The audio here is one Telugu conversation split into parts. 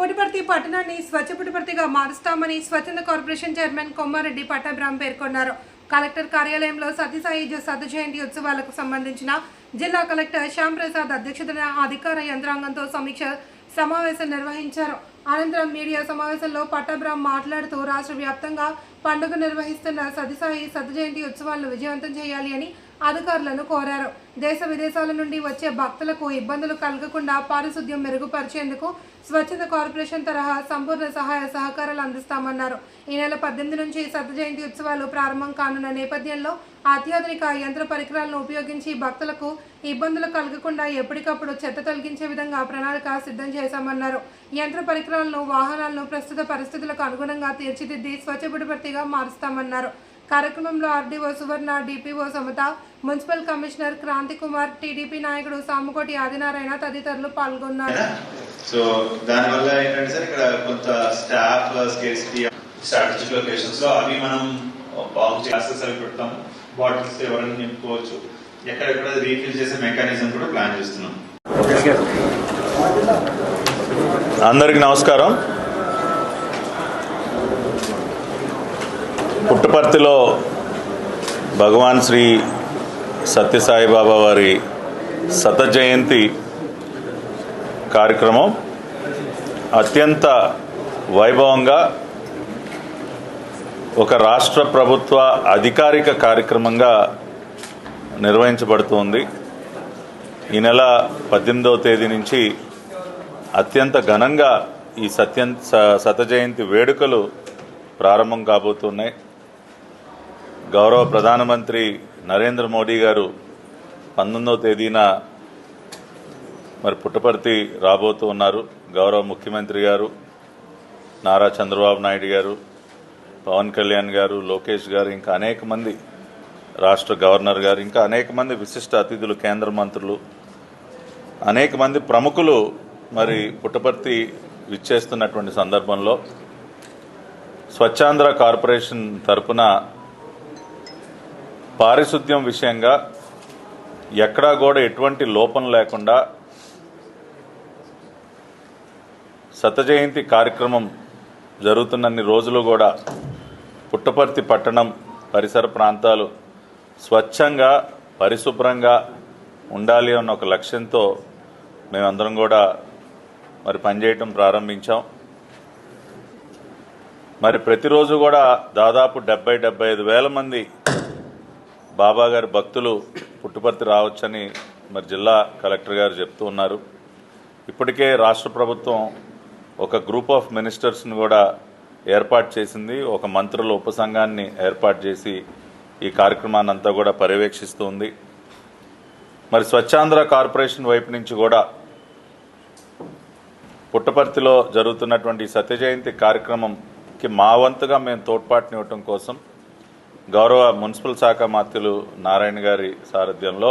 పుట్టపర్తి పట్టణాన్ని స్వచ్ఛ పుట్టపర్తిగా మారుస్తామని స్వచ్ఛంద కార్పొరేషన్ చైర్మన్ కొమ్మారెడ్డి పట్టాభిరామ్ పేర్కొన్నారు. కలెక్టర్ కార్యాలయంలో సత్యసాయి జ- జయంతి ఉత్సవాలకు సంబంధించిన జిల్లా కలెక్టర్ శ్యామ్ ప్రసాద్ అధ్యక్షతన అధికార యంత్రాంగంతో సమీక్ష సమావేశం నిర్వహించారు. అనంతరం మీడియా సమావేశంలో పట్టాభిరామ్ మాట్లాడుతూ రాష్ట్ర వ్యాప్తంగా పండుగ నిర్వహిస్తున్న సతీసాయి శత జయంతి ఉత్సవాలను విజయవంతం చేయాలి అని అధికారులను కోరారు. దేశ విదేశాల నుండి వచ్చే భక్తులకు ఇబ్బందులు కలగకుండా పారిశుద్ధ్యం మెరుగుపరిచేందుకు స్వచ్ఛత కార్పొరేషన్ తరహా సంపూర్ణ సహాయ సహకారాలు అందిస్తామన్నారు. ఈ నెల పద్దెనిమిది నుంచి సత జయంతి ఉత్సవాలు ప్రారంభం కానున్న నేపథ్యంలో అత్యాధునిక యంత్ర పరికరాలను ఉపయోగించి భక్తులకు ఇబ్బందులు కలగకుండా ఎప్పటికప్పుడు చెత్త తొలగించే విధంగా ప్రణాళిక సిద్ధం చేశామన్నారు. యంత్ర పరికరాలను వాహనాలను ప్రస్తుత పరిస్థితులకు అనుగుణంగా తీర్చిదిద్ది స్వచ్ఛ మారుస్తామన్నారు. కార్యక్రమంలో RDO Suvarna DPO Samatha municipal commissioner Kranthi Kumar TDP నాయకుడు సాముకోటి ఆదినారాయణ తదితరులు పాల్గొన్నారు. సో దానివల్ల ఏంటంటే సార్ ఇక్కడ కొంత స్టాఫ్ స్కేర్సిటీ స్ట్రాటజిక్ లొకేషన్స్లో అవి మనం బాగు క్లాసెస్ అవి పెడతాం బాటిల్స్ ఎవరైనా నింపుకోవచ్చు. ఎక్కడెక్కడ రీఫిల్ చేసే మెకానిజం కూడా ప్లాన్ చేస్తున్నాం. అందరికి నమస్కారం. పుట్టపర్తిలో భగవాన్ శ్రీ సత్యసాయిబాబా వారి శత జయంతి కార్యక్రమం అత్యంత వైభవంగా ఒక రాష్ట్ర ప్రభుత్వ అధికారిక కార్యక్రమంగా నిర్వహించబడుతోంది. ఈ నెల పద్దెనిమిదవ తేదీ నుంచి అత్యంత ఘనంగా ఈ సత్యం స- శత జయంతి వేడుకలు ప్రారంభం కాబోతున్నాయి. గౌరవ ప్రధానమంత్రి నరేంద్ర మోడీ గారు పంతొమ్మిదవ తేదీన మరి పుట్టపర్తి రాబోతూ ఉన్నారు. గౌరవ ముఖ్యమంత్రి గారు నారా చంద్రబాబు నాయుడు గారు పవన్ కళ్యాణ్ గారు లోకేష్ గారు ఇంకా అనేక మంది రాష్ట్ర గవర్నర్ గారు ఇంకా అనేక మంది విశిష్ట అతిథులు కేంద్ర మంత్రులు అనేక మంది ప్రముఖులు మరి పుట్టపర్తి విచ్చేస్తున్నటువంటి సందర్భంలో స్వచ్ఛాంధ్ర కార్పొరేషన్ తరపున పారిశుద్ధ్యం విషయంగా ఎక్కడా కూడా ఎటువంటి లోపం లేకుండా సతజయంతి కార్యక్రమం జరుగుతున్నన్ని రోజులు కూడా పుట్టపర్తి పట్టణం పరిసర ప్రాంతాలు స్వచ్ఛంగా పరిశుభ్రంగా ఉండాలి అన్న ఒక లక్ష్యంతో మేమందరం కూడా మరి పనిచేయటం ప్రారంభించాం. మరి ప్రతిరోజు కూడా దాదాపు డెబ్బై డెబ్బై ఐదు వేల మంది బాబా గారి భక్తులు పుట్టుపర్తి రావచ్చని మరి జిల్లా కలెక్టర్ గారు చెప్తూ ఉన్నారు. ఇప్పటికే రాష్ట్ర ప్రభుత్వం ఒక గ్రూప్ ఆఫ్ మినిస్టర్స్ని కూడా ఏర్పాటు చేసింది. ఒక మంత్రుల ఉపసంఘాన్ని ఏర్పాటు చేసి ఈ కార్యక్రమాన్ని అంతా కూడా పర్యవేక్షిస్తూ ఉంది. మరి స్వచ్ఛాంధ్ర కార్పొరేషన్ వైపు నుంచి కూడా పుట్టపర్తిలో జరుగుతున్నటువంటి సత్యజయంతి కార్యక్రమంకి మా వంతుగా మేము తోడ్పాటునివ్వటం కోసం గౌరవ మున్సిపల్ శాఖ మంత్రులు నారాయణ గారి సారథ్యంలో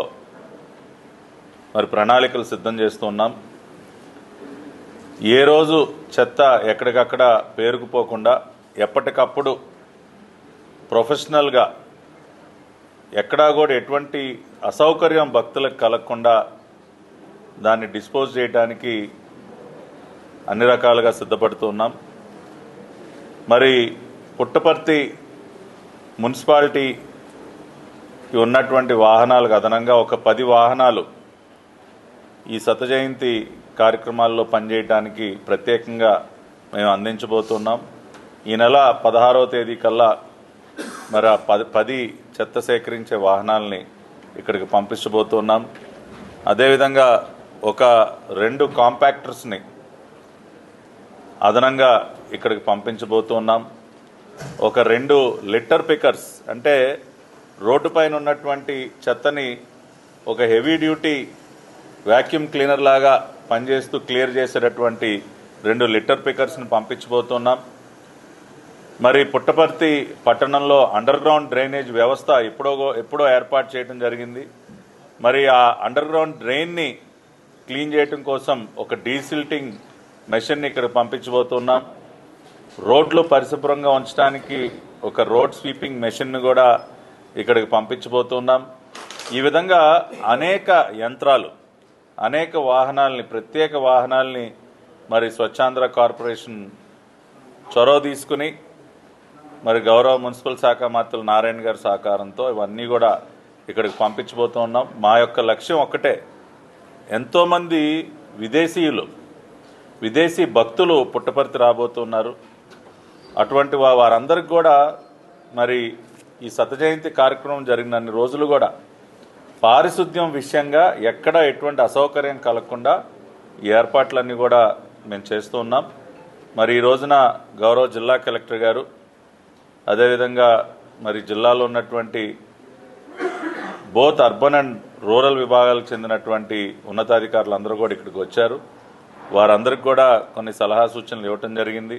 మరి ప్రణాళికలు సిద్ధం చేస్తున్నాం ఏ రోజు చెత్త ఎక్కడికక్కడ పేరుకుపోకుండా ఎప్పటికప్పుడు ప్రొఫెషనల్గా ఎక్కడా కూడా ఎటువంటి అసౌకర్యం భక్తులకు కలగకుండా దాన్ని డిస్పోజ్ చేయడానికి అన్ని రకాలుగా సిద్ధపడుతున్నాం మరి పుట్టపర్తి మున్సిపాలిటీకి ఉన్నటువంటి వాహనాలకు అదనంగా ఒక పది వాహనాలు ఈ శత జయంతి కార్యక్రమాల్లో పనిచేయడానికి ప్రత్యేకంగా మేము అందించబోతున్నాం. ఈ నెల పదహారవ తేదీ కల్లా మరి ఆ పది పది చెత్త సేకరించే వాహనాలని ఇక్కడికి పంపించబోతున్నాం. అదేవిధంగా ఒక రెండు కాంపాక్టర్స్ని అదనంగా ఇక్కడికి పంపించబోతున్నాం. ఒక రెండు లిటర్ పికర్స్ అంటే రోడ్డు పైన ఉన్నటువంటి చెత్తని ఒక హెవీ డ్యూటీ వ్యాక్యూమ్ క్లీనర్ లాగా పనిచేస్తూ క్లియర్ చేసేటటువంటి రెండు లిటర్ పికర్స్ని పంపించబోతున్నాం. మరి పుట్టపర్తి పట్టణంలో అండర్ గ్రౌండ్ డ్రైనేజ్ వ్యవస్థ ఎప్పుడో ఎప్పుడో ఏర్పాటు చేయడం జరిగింది. మరి ఆ అండర్ గ్రౌండ్ డ్రైన్ని క్లీన్ చేయడం కోసం ఒక డీసిల్టింగ్ మెషిన్ని ఇక్కడ పంపించబోతున్నాం. రోడ్లు పరిశుభ్రంగా ఉంచడానికి ఒక రోడ్ స్వీపింగ్ మెషిన్ను కూడా ఇక్కడికి పంపించబోతున్నాం. ఈ విధంగా అనేక యంత్రాలు అనేక వాహనాలని ప్రత్యేక వాహనాలని మరి స్వచ్ఛాంధ్ర కార్పొరేషన్ చొరవ తీసుకుని మరి గౌరవ మున్సిపల్ శాఖ మంత్రులు నారాయణ గారి సహకారంతో ఇవన్నీ కూడా ఇక్కడికి పంపించబోతూ ఉన్నాం మా యొక్క లక్ష్యం ఒక్కటే ఎంతోమంది విదేశీయులు విదేశీ భక్తులు పుట్టపర్తి రాబోతున్నారు. అటువంటి వారందరికి కూడా మరి ఈ సతజయంతి కార్యక్రమం జరిగిన అన్ని రోజులు కూడా పారిశుద్ధ్యం విషయంగా ఎక్కడ ఎటువంటి అసౌకర్యం కలగకుండా ఏర్పాట్లన్నీ కూడా మేము చేస్తూ ఉన్నాం. మరి ఈ రోజున గౌరవ జిల్లా కలెక్టర్ గారు అదేవిధంగా మరి జిల్లాలో ఉన్నటువంటి బోత్ అర్బన్ అండ్ రూరల్ విభాగాలకు చెందినటువంటి ఉన్నతాధికారులు అందరూ కూడా ఇక్కడికి వచ్చారు. వారందరికి కూడా కొన్ని సలహా సూచనలు ఇవ్వటం జరిగింది.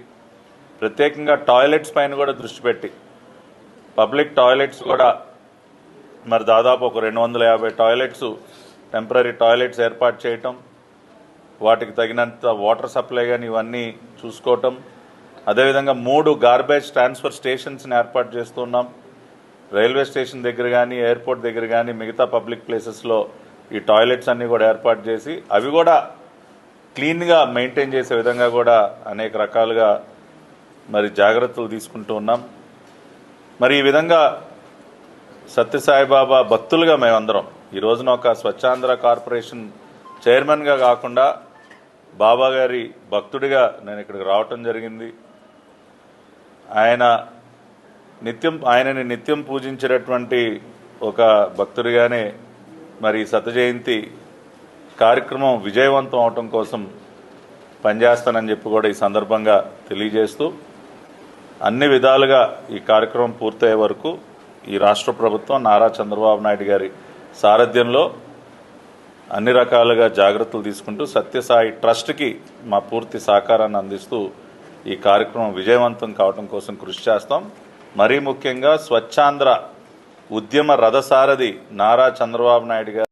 ప్రత్యేకంగా టాయిలెట్స్ పైన కూడా దృష్టి పెట్టి. పబ్లిక్ టాయిలెట్స్ కూడా మరి దాదాపు ఒక రెండు వందల యాభై టాయిలెట్స్ టెంపరీ టాయిలెట్స్ ఏర్పాటు చేయటం వాటికి తగినంత వాటర్ సప్లై కానీ ఇవన్నీ చూసుకోవటం. అదేవిధంగా మూడు గార్బేజ్ ట్రాన్స్ఫర్ స్టేషన్స్ని ఏర్పాటు చేస్తున్నాం. రైల్వే స్టేషన్ దగ్గర కానీ ఎయిర్పోర్ట్ దగ్గర కానీ మిగతా పబ్లిక్ ప్లేసెస్లో ఈ టాయిలెట్స్ అన్నీ కూడా ఏర్పాటు చేసి అవి కూడా క్లీన్గా మెయింటైన్ చేసే విధంగా కూడా అనేక రకాలుగా మరి జాగ్రత్తలు తీసుకుంటూ ఉన్నాం. మరి ఈ విధంగా సత్యసాయిబాబా భక్తులుగా మేమందరం ఈ రోజున ఒక స్వచ్ఛాంధ్ర కార్పొరేషన్ చైర్మన్గా కాకుండా బాబా గారి భక్తుడిగా నేను ఇక్కడికి రావటం జరిగింది. ఆయన నిత్యం ఆయనని నిత్యం పూజించేటటువంటి ఒక భక్తుడిగానే మరి సత జయంతి కార్యక్రమం విజయవంతం అవటం కోసం పనిచేస్తానని చెప్పి కూడా ఈ సందర్భంగా తెలియజేస్తూ అన్ని విధాలుగా ఈ కార్యక్రమం పూర్తయ్యే వరకు ఈ రాష్ట్ర ప్రభుత్వం నారా చంద్రబాబు నాయుడు గారి సారథ్యంలో అన్ని రకాలుగా జాగ్రత్తలు తీసుకుంటూ సత్యసాయి ట్రస్ట్కి మా పూర్తి సహకారాన్ని అందిస్తూ ఈ కార్యక్రమం విజయవంతం కావడం కోసం కృషి చేస్తాం. మరీ ముఖ్యంగా స్వచ్ఛాంధ్ర ఉద్యమ రథసారథి నారా చంద్రబాబు నాయుడు గారు